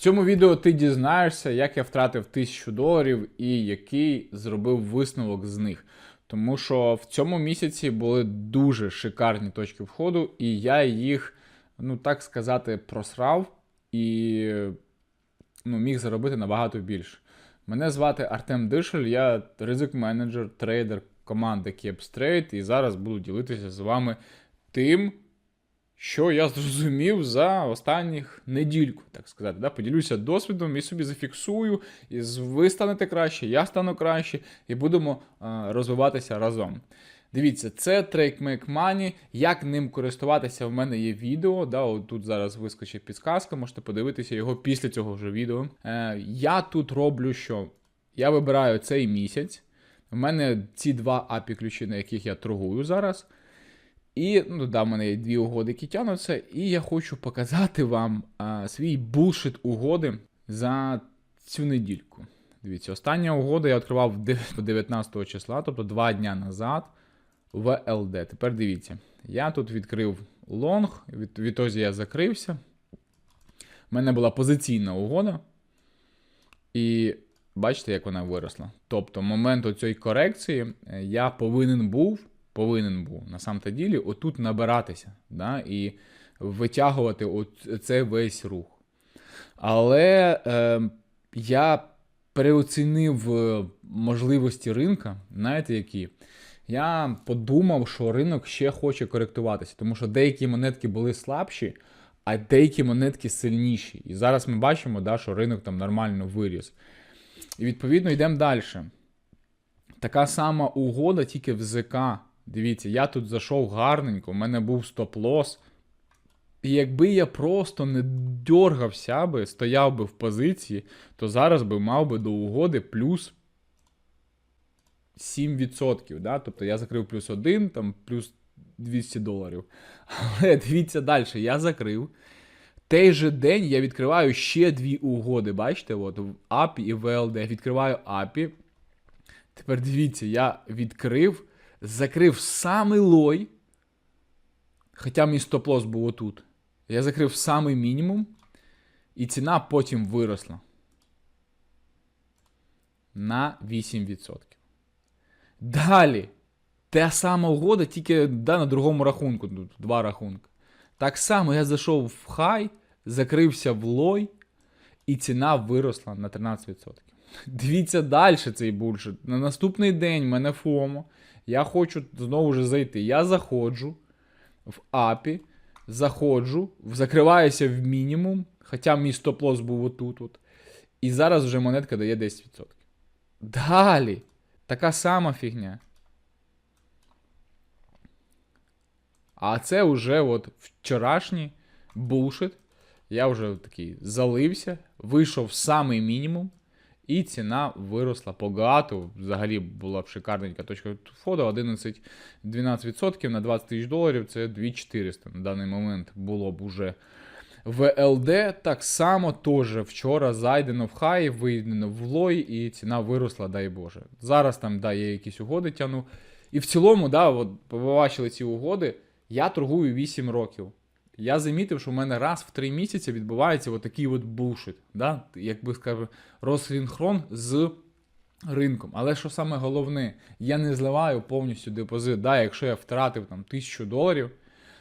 цьому відео ти дізнаєшся, як я втратив 1000 доларів і який зробив висновок з них. Тому що в цьому місяці були дуже шикарні точки входу, і я їх, ну так сказати, просрав і ну, міг заробити набагато більше. Мене звати Артем Дишель, я ризик менеджер, трейдер команди CapStrade, і зараз буду ділитися з вами тим, що я зрозумів за останніх недільку, так сказати. Да? Поділюся досвідом і собі зафіксую, і ви станете краще, я стану краще, і будемо е, розвиватися разом. Дивіться, це Trade Make Money. Як ним користуватися, в мене є відео. Да, от тут зараз вискочить підсказка, можете подивитися його після цього ж відео. Е, я тут роблю що? Я вибираю цей місяць. У мене ці два API ключі, на яких я торгую зараз. І ну, да, в мене є дві угоди, які тягнуться, і я хочу показати вам а, свій булшит угоди за цю недільку. Дивіться, остання угода я відкривав 19 числа, тобто два дня назад в ЛД. Тепер дивіться, я тут відкрив лонг, від, відтоді я закрився. У мене була позиційна угода. І бачите, як вона виросла. Тобто, момент цієї корекції е, я повинен був, повинен був на самом то ділі отут набиратися, да, і витягувати от цей весь рух. Але е, я переоцінив е, можливості ринка, знаєте які? Я подумав, що ринок ще хоче коректуватися, тому що деякі монетки були слабші, а деякі монетки сильніші. І зараз ми бачимо, да, що ринок там нормально виріс. І відповідно йдемо далі. Така сама угода, тільки в ЗК. Дивіться, я тут зайшов гарненько, у мене був стоп-лос. І якби я просто не дергався би, стояв би в позиції, то зараз би мав би до угоди плюс 7%. Да? Тобто я закрив плюс 1, там плюс 200 доларів. Але дивіться далі, я закрив. Той же день я відкриваю ще дві угоди. Бачите, от в API і. Я відкриваю API. Тепер дивіться, я відкрив, закрив самий лой. Хоча мій стоп-лос був отут. Я закрив самий мінімум, і ціна потім виросла на 8%. Далі. Та сама угода, тільки да, на другому рахунку, тут два рахунки. Так само я зайшов в хай, закрився в лой, і ціна виросла на 13%. Дивіться далі цей бульшит. На наступний день в мене ФОМО. Я хочу знову ж зайти. Я заходжу в API, заходжу, закриваюся в мінімум, хоча мій стоп-лос був отут. От, і зараз вже монетка дає 10%. Далі. Така сама фігня. А це вже от вчорашній булшит. Я вже такий залився, вийшов в самий мінімум, і ціна виросла багато. Взагалі була б шикарненька точка входу 11-12% на 20 тисяч доларів. Це 2400 на даний момент було б уже. В ЛД так само теж вчора зайдено в хай, вийдено в лой, і ціна виросла, дай Боже. Зараз там да, є якісь угоди тяну. І в цілому, да, от побачили ці угоди, я торгую 8 років. Я замітив, що в мене раз в 3 місяці відбувається отакий от булшит. Да? Як би скажу, розсинхрон з ринком. Але що саме головне, я не зливаю повністю депозит. Да, якщо я втратив там 1000 доларів,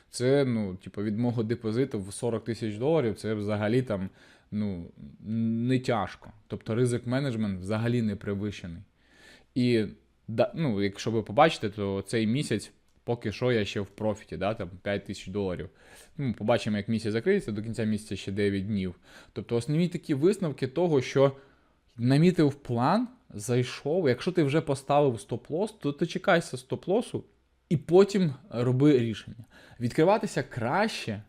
це ну, типу, від мого депозиту в 40 тисяч доларів, це взагалі там ну, не тяжко. Тобто ризик менеджмент взагалі не перевищений. І да, ну, якщо ви побачите, то цей місяць поки що я ще в профіті, да, там 5 тисяч доларів. Ну, побачимо, як місяць закриється, до кінця місяця ще 9 днів. Тобто основні такі висновки того, що намітив план, зайшов. Якщо ти вже поставив стоп-лос, то ти чекайся стоп-лосу і потім роби рішення. Відкриватися краще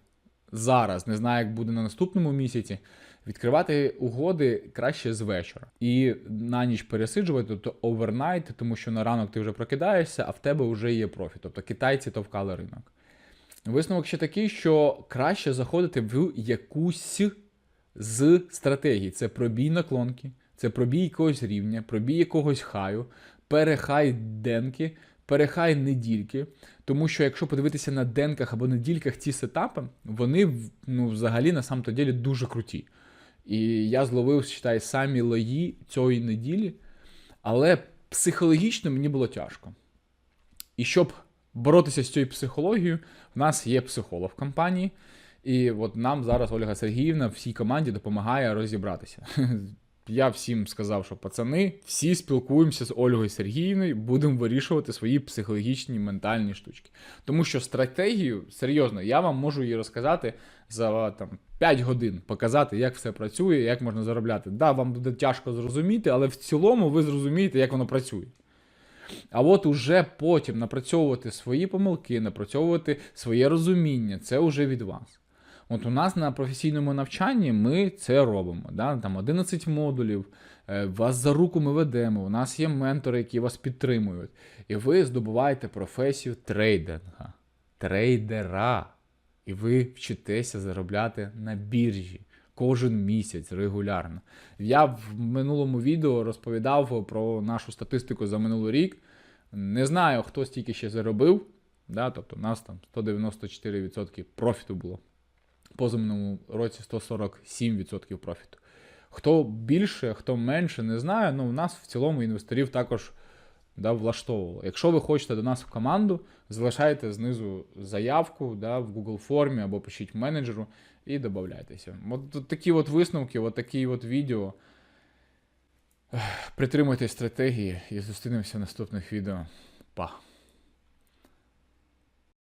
зараз, не знаю, як буде на наступному місяці. Відкривати угоди краще з вечора. І на ніч пересиджувати, тобто овернайт, тому що на ранок ти вже прокидаєшся, а в тебе вже є профіт. Тобто китайці товкали ринок. Висновок ще такий, що краще заходити в якусь з стратегій. Це пробій наклонки, це пробій якогось рівня, пробій якогось хаю, перехай денки, перехай недільки. Тому що якщо подивитися на денках або недільках ці сетапи, вони ну, взагалі на самом то ділі дуже круті. І я зловив, считай, самі лої цієї неділі, але психологічно мені було тяжко. І щоб боротися з цією психологією, в нас є психолог в компанії, і от нам зараз Ольга Сергіївна всій команді допомагає розібратися. Я всім сказав, що пацани, всі спілкуємося з Ольгою Сергіївною, будемо вирішувати свої психологічні ментальні штучки. Тому що стратегію, серйозно, я вам можу її розказати за там 5 годин, показати, як все працює, як можна заробляти. Да, вам буде тяжко зрозуміти, але в цілому ви зрозумієте, як воно працює. А от уже потім напрацьовувати свої помилки, напрацьовувати своє розуміння, це вже від вас. От у нас на професійному навчанні ми це робимо. Да? Там 11 модулів, е, вас за руку ми ведемо, у нас є ментори, які вас підтримують. І ви здобуваєте професію трейдинга, трейдера. І ви вчитеся заробляти на біржі кожен місяць регулярно. Я в минулому відео розповідав про нашу статистику за минулий рік. Не знаю, хто стільки ще заробив. Да? Тобто, у нас там 194% профіту було. Позаминулому році 147% профіту. Хто більше, хто менше, не знаю. Ну, у нас в цілому інвесторів також да, влаштовувало. Якщо ви хочете до нас в команду, залишайте знизу заявку да, в Google формі або пишіть менеджеру і додавайтеся. От, от такі от висновки, от такі от відео. Притримуйтесь стратегії і зустрінемося в наступних відео. Па!